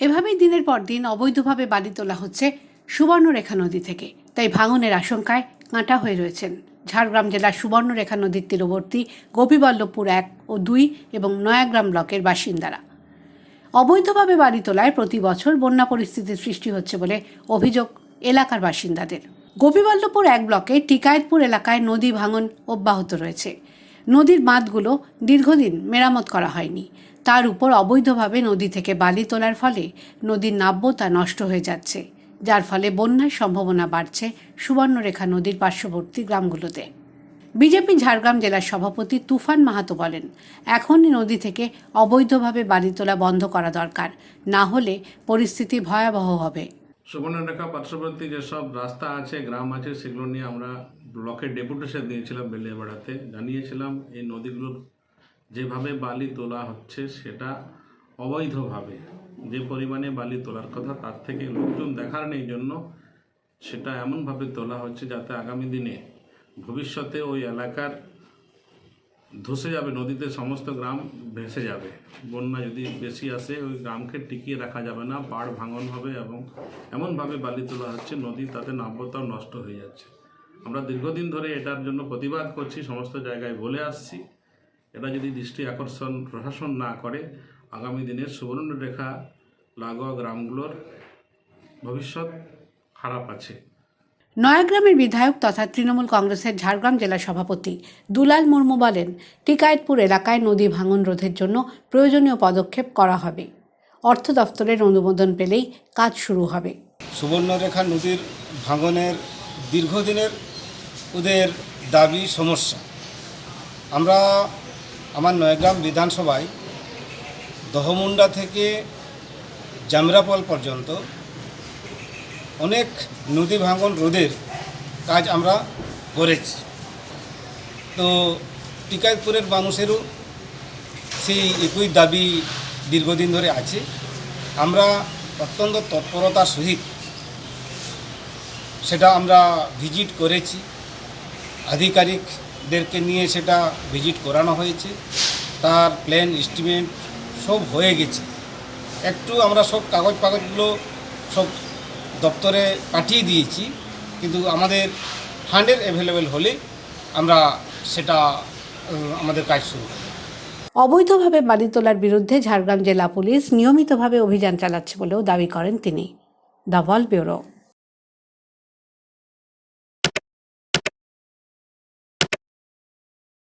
এভাবেই দিনের পর দিন অবৈধভাবে বালি তোলা হচ্ছে সুবর্ণরেখা নদী থেকে। তাই ভাঙনের আশঙ্কায় কাঁটা হয়ে রয়েছেন ঝাড়গ্রাম জেলার সুবর্ণরেখা নদীর তীরবর্তী গোপীবল্লভপুর এক ও দুই এবং নয়াগ্রাম ব্লকের বাসিন্দারা। অবৈধভাবে বাড়ি তোলায় প্রতি বছর বন্যা পরিস্থিতির সৃষ্টি হচ্ছে বলে অভিযোগ এলাকার বাসিন্দাদের। গোপীবল্লভপুর এক ব্লকে টিকায়েতপুর এলাকায় নদী ভাঙন অব্যাহত রয়েছে। নদীর বাঁধগুলো দীর্ঘদিন মেরামত করা হয়নি। তার উপর অবৈধভাবে নদী থেকে বালি তোলার ফলে নদীর নাব্যতা নষ্ট হয়ে যাচ্ছে, যার ফলে বন্যার সম্ভাবনা বাড়ছে সুবর্ণরেখা নদীর পার্শ্ববর্তী গ্রামগুলোতে। বিজেপি ঝাড়গ্রাম জেলার সভাপতি তুফান মাহাতো বলেন, এখনই নদী থেকে অবৈধভাবে বালি তোলা বন্ধ করা দরকার, না হলে পরিস্থিতি ভয়াবহ হবে। সুবর্ণরেখা পার্শ্ববর্তী যেসব রাস্তা আছে, গ্রাম আছে, সেগুলো নিয়ে আমরা ব্লকের ডেপুটেশন দিয়েছিলাম বেলিয়াবেড়াতে জানিয়েছিলাম এই নদীগুলোর যেভাবে বালি তোলা হচ্ছে সেটা অবৈধভাবে। যে পরিমাণে বালি তোলার কথা তার থেকে লোকজন দেখার নেই জন্য সেটা এমনভাবে তোলা হচ্ছে যাতে আগামী দিনে ভবিষ্যতে ওই এলাকার ধসে যাবে, নদীতে সমস্ত গ্রাম ভেসে যাবে। বন্যা যদি বেশি আসে, ওই গ্রামকে টিকিয়ে রাখা যাবে না, পাড় ভাঙন হবে এবং এমনভাবে বালি তোলা হচ্ছে, নদী তাতে নাব্যতাও নষ্ট হয়ে যাচ্ছে। আমরা দীর্ঘদিন ধরে এটার জন্য প্রতিবাদ করছি সমস্ত জায়গায় বলে আসছি। এটা যদি দৃষ্টি আকর্ষণ প্রশাসন না করে আগামী দিনের সুবর্ণরেখা লাগোয়া গ্রামগুলোর ভবিষ্যৎ খারাপ আছে। নয়াগ্রামের বিধায়ক তথা তৃণমূল কংগ্রেসের ঝাড়গ্রাম জেলা সভাপতি দুলাল মুর্মু বলেন টিকায়েতপুর এলাকায় নদী ভাঙন রোধের জন্য প্রয়োজনীয় পদক্ষেপ করা হবে। অর্থ দফতরের অনুমোদন পেলেই কাজ শুরু হবে। সুবর্ণরেখা নদীর ভাঙনের দীর্ঘদিনের ওদের দাবি সমস্যা। আমরা আমার নয়গ্রাম বিধানসভায় দহমুন্ডা থেকে জামরাপল পর্যন্ত অনেক নদী ভাঙন রোধের কাজ আমরা করেছি। তো টিকায়তপুরের মানুষেরও সেই একই দাবি দীর্ঘদিন ধরে আছে। আমরা অত্যন্ত তৎপরতার সহিত সেটা আমরা ভিজিট করেছি। আধিকারিকদেরকে নিয়ে সেটা ভিজিট করানো হয়েছে। তার প্ল্যান, এস্টিমেট সব হয়ে গেছে। একটু আমরা সব কাগজ পাগজগুলো সব দপ্তরে পাঠিয়ে দিয়েছি, কিন্তু আমাদের ফান্ডের অ্যাভেলেবেল হলে আমরা সেটা আমাদের কাজ শুরু করব। অবৈধভাবে বাড়ি তোলার বিরুদ্ধে ঝাড়গ্রাম জেলা পুলিশ নিয়মিতভাবে অভিযান চালাচ্ছে বলেও দাবি করেন তিনি। The wall bureau.